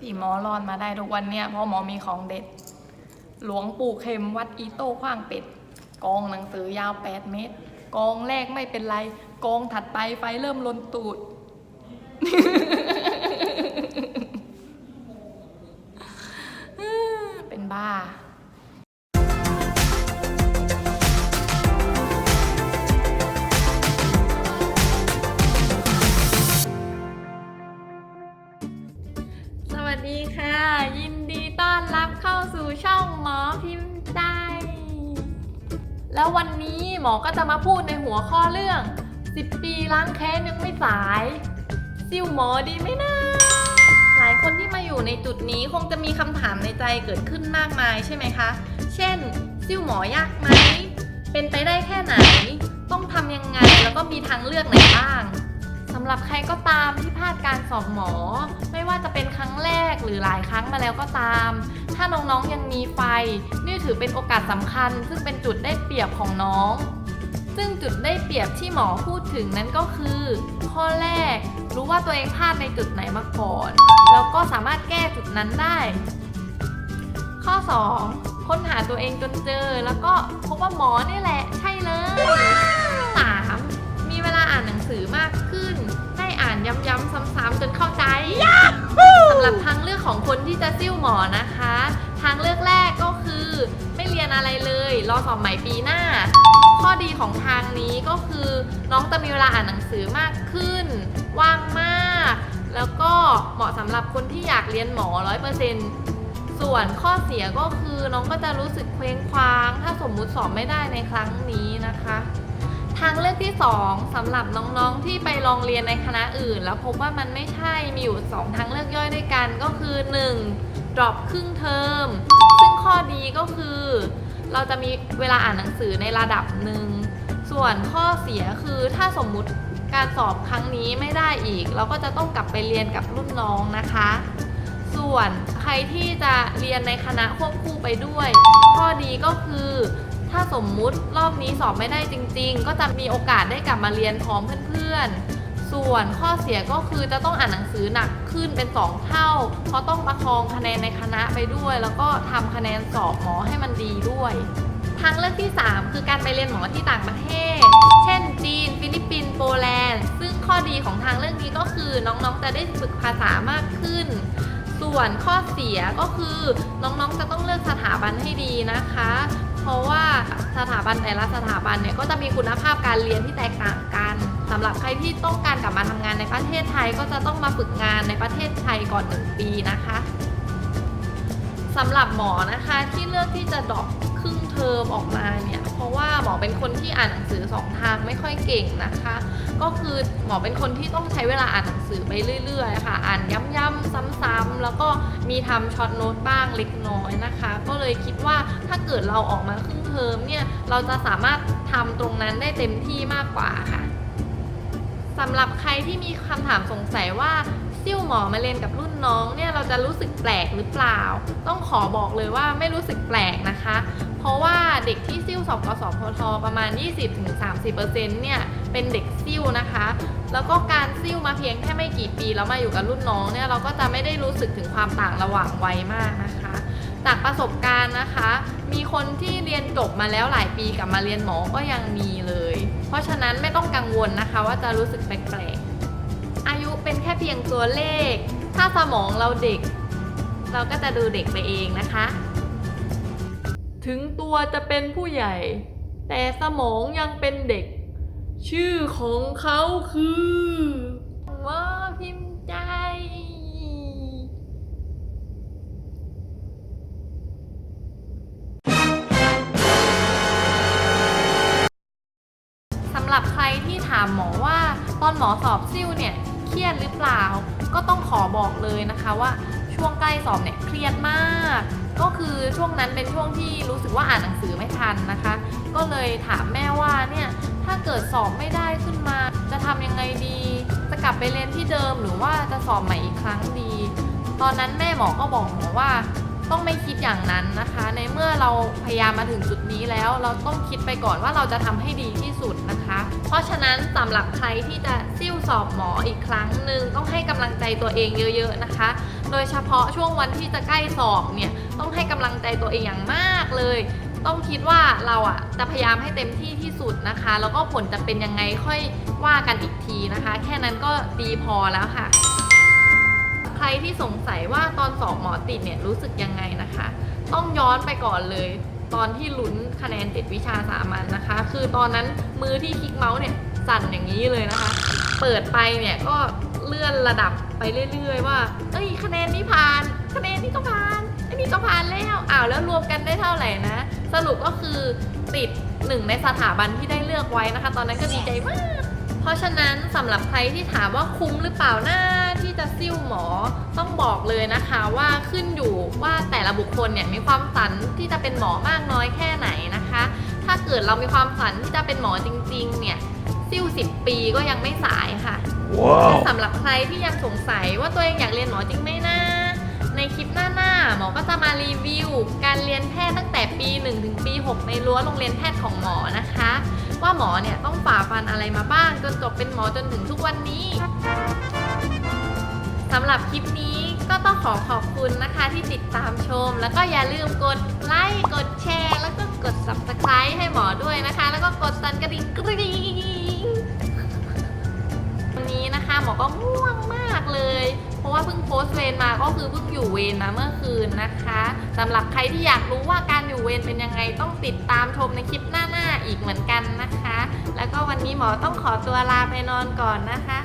ที่หมอรอนมาได้ทุกวันเนี่ยเพราะหมอมีของเด็ด หลวงปู่เข็มวัดอีโต้ขว้างเป็ดกองหนังสือยาว 8 เมตร กองแรกไม่เป็นไร กองถัดไปไฟเริ่มลนตูด เป็นบ้า แล้ววันนี้หมอก็จะมาพูดในหัวข้อเรื่อง 10 ปีล้างแค้นยังไม่สาย ซิ่วหมอดีไหมนะหลายคนที่มาอยู่ในจุดนี้คงจะมีคำถามในใจเกิดขึ้นมากมายใช่ไหมคะ เช่น ซิ่วหมอยากไหม เป็นไปได้แค่ไหน ต้องทำยังไง แล้วก็มีทางเลือกไหนบ้าง สำหรับใครก็ตามที่พลาดการสอบหมอ ไม่ว่าจะเป็นครั้งแรกหรือหลายครั้งมาแล้วก็ตาม ถ้าน้องๆยังมีไฟ นี่ถือเป็นโอกาสสำคัญ ซึ่งเป็นจุดได้เปรียบของน้อง ซึ่งจุดได้เปรียบที่หมอพูดถึงนั้นก็คือ ข้อแรก รู้ว่าตัวเองพลาดในจุดไหนมาก่อน แล้วก็สามารถแก้จุดนั้นได้ ข้อ 2 ค้นหาตัวเองจนเจอ แล้วก็พบว่าหมอนี่แหละ ใช่เลย 3. มีเวลาอ่านหนังสือมากขึ้นได้อ่าน ย้ำๆซ้ำๆจนเข้าใจสำหรับทางเลือกของคนที่จะซิ่วหมอนะคะ ทางเลือกแรกก็คือไม่เรียนอะไรเลย รอสอบใหม่ปีหน้า ข้อดีของทางนี้ก็คือน้องจะมีเวลาอ่านหนังสือมากขึ้น ว่างมาก แล้วก็เหมาะสำหรับคนที่อยากเรียนหมอ 100%ส่วนข้อเสียก็คือน้องก็จะรู้สึกเคว้งคว้าง ถ้าสมมุติสอบไม่ได้ในครั้งนี้นะคะทางเลื อกที่ 2สำหรับน้องๆที่ไปลองเรียนในคณะอื่น แล้วพบว่ามันไม่ใช่มีอยู่ 2 ทางเลือกย่อยด้วยกันก็คือ 1. drop ครึ่งเทอม ซึ่งข้อดีก็คือ เราจะมีเวลาอ่านหนังสือในระดับหนึ่ง ส่วนข้อเสียคือถ้าสมมุติการสอบครั้งนี้ไม่ได้อีก เราก็จะต้องกลับไปเรียนกับรุ่นน้องนะคะ ส่วนใครที่จะเรียนในคณะควบคู่ไปด้วย ข้อดีก็คือ ถ้าสมมุติรอบนี้สอบไม่ได้จริง ๆ ก็จะมีโอกาสได้กลับมาเรียนพร้อมเพื่อนๆ ส่วนข้อเสียก็คือจะต้องอ่านหนังสือหนักขึ้นเป็น 2 เท่า เพราะต้องประคองคะแนนในคณะไปด้วย แล้วก็ทำคะแนนสอบหมอให้มันดีด้วย ทางเลือกที่ 3 คือการไปเรียนหมอที่ต่างประเทศ เช่น จีน ฟิลิปปินส์โปแลนด์ ซึ่งข้อดีของทางเลือกนี้ก็คือน้องๆจะได้ฝึกภาษามากขึ้นส่วนข้อเสียก็คือน้องๆจะต้องเลือกสถาบันให้ดีนะคะ เพราะว่าสถาบันแต่ละสถาบันเนี่ยก็จะมีคุณภาพการเรียนที่แตกต่างกันสำหรับใครที่ต้องการกลับมาทำงานในประเทศไทยก็จะต้องมาฝึกงานในประเทศไทยก่อนหนึ่งปีนะคะสำหรับหมอนะคะที่เลือกที่จะดรอปครึ่ง เทอมออกมาเนี่ย เพราะว่าหมอเป็นคนที่อ่านหนังสือสองทางไม่ค่อยเก่งนะคะ ก็คือหมอเป็นคนที่ต้องใช้เวลาอ่านหนังสือไปเรื่อยๆค่ะ อ่านย้ำๆซ้ำๆแล้วก็มีทำช็อตโน้ตบ้างเล็กน้อยนะคะ ก็เลยคิดว่าถ้าเกิดเราออกมาครึ่งเทอมเนี่ยเราจะสามารถทำตรงนั้นได้เต็มที่มากกว่าค่ะสำหรับใครที่มีคำถามสงสัยว่าซิ่วหมอมาเรียนกับรุ่นน้องเนี่ยเราจะรู้สึกแปลกหรือเปล่า ต้องขอบอกเลยว่าไม่รู้สึกแปลกนะคะ ราะว่าเด็กที่ซิ่วสอบกสพทประมาณ 20-30%เนี่ยเป็นเด็กซิ่วนะคะ แล้วก็การซิ่วมาเพียงแค่ไม่กี่ปีแล้วมาอยู่กับรุ่นน้องเนี่ยเราก็จะไม่ได้รู้สึกถึงความต่างระหว่างวัยมากนะคะ จากประสบการณ์นะคะ มีคนที่เรียนจบมาแล้วหลายปีกลับมาเรียนหมอก็ยังมีเลย เพราะฉะนั้นไม่ต้องกังวลนะคะ ว่าจะรู้สึกแปลกๆอายุเป็นแค่เพียงตัวเลข ถ้าสมองเราเด็ก เราก็จะดูเด็กไปเองนะคะ ถึงตัวจะเป็นผู้ใหญ่ แต่สมองยังเป็นเด็ก ชื่อของเขาคือว่าพิมพ์ใจ สำหรับใครที่ถามหมอว่า ตอนหมอสอบซิ่วเนี่ย เครียดหรือเปล่า ก็ต้องขอบอกเลยนะคะว่า ช่วงใกล้สอบเนี่ยเครียดมาก ก็คือช่วงนั้นเป็นช่วงที่รู้สึกว่าอ่านหนังสือไม่ทันนะคะ ก็เลยถามแม่ว่าเนี่ยถ้าเกิดสอบไม่ได้ขึ้นมา จะทำยังไงดี จะกลับไปเรียนที่เดิมหรือว่าจะสอบใหม่อีกครั้งดี ตอนนั้นแม่หมอก็บอกหมอว่า ต้องไม่คิดอย่างนั้นนะคะ ในเมื่อเราพยายามมาถึงจุดนี้แล้ว เราต้องคิดไปก่อนว่าเราจะทำให้ดีที่สุดนะคะ เพราะฉะนั้นสำหรับใครที่จะซิ่วสอบหมออีกครั้งหนึ่งต้องให้กำลังใจตัวเองเยอะ ๆนะคะ โดยเฉพาะช่วงวันที่จะใกล้สอบเนี่ยต้องให้กำลังใจตัวเองอย่างมากเลย ต้องคิดว่าเราอะจะพยายามให้เต็มที่ที่สุดนะคะ แล้วก็ผลจะเป็นยังไงค่อยว่ากันอีกทีนะคะ แค่นั้นก็ดีพอแล้วค่ะ รที่สงสัยว่าตอนสอบหมอติดเนี่ยรู้สึกยังไงนะคะ ต้องย้อนไปก่อนเลย ตอนที่ลุ้นคะแนนติดวิชาสามัญนะคะ คือตอนนั้นมือที่คลิกเมาส์เนี่ยสั่นอย่างนี้เลยนะคะ เปิดไปเนี่ยก็เลื่อนระดับไปเรื่อย ๆ ว่า เอ้ยคะแนนนี้ผ่าน คะแนนนี้ก็ผ่านอันนี้ก็ผ่านแล้วอ้าวแล้วรวมกันได้เท่าไหร่นะ สรุปก็คือติดหนึ่งในสถาบันที่ได้เลือกไว้นะคะ ตอนนั้นก็ดีใจมาก เพราะฉะนั้นสำหรับใครที่ถามว่าคุ้มหรือเปล่าน้า จะซิ่วหมอต้องบอกเลยนะคะว่าขึ้นอยู่ว่าแต่ละบุคคลเนี่ยมีความฝันที่จะเป็นหมอมากน้อยแค่ไหนนะคะ ถ้าเกิดเรามีความฝันที่จะเป็นหมอจริง ๆ เนี่ยซิ่ว10ปีก็ยังไม่สายค่ะ Wow. สำหรับใครที่ยังสงสัยว่าตัวเองอยากเรียนหมอจริงไหมนะ ในคลิปหน้าๆหมอก็จะมารีวิว การเรียนแพทย์ตั้งแต่ปี1ถึงปี6ในรั้วโรงเรียนแพทย์ของหมอนะคะ ว่าหมอเนี่ยต้องฝ่าฟันอะไรมาบ้างจนจบเป็นหมอจนถึงทุกวันนี้ สำหรับคลิปนี้ก็ต้องขอขอบคุณนะคะที่ติดตามชม แล้วก็อย่าลืมกดไลค์กดแชร์ แล้วก็กด subscribe ให้หมอด้วยนะคะ แล้วก็กดสั่นกระดิ่งกริ๊งวันนี้นะคะหมอก็ง่วงมากเลย เพราะว่าเพิ่งโพสเวรมาก็คือเพิ่งอยู่เวรมาเมื่อคืนนะคะสำหรับใครที่อยากรู้ว่าการอยู่เวรเป็นยังไงต้องติดตามชมในคลิปหน้าๆอีกเหมือนกันนะคะ แล้วก็วันนี้หมอต้องขอตัวลาไปนอนก่อนนะคะ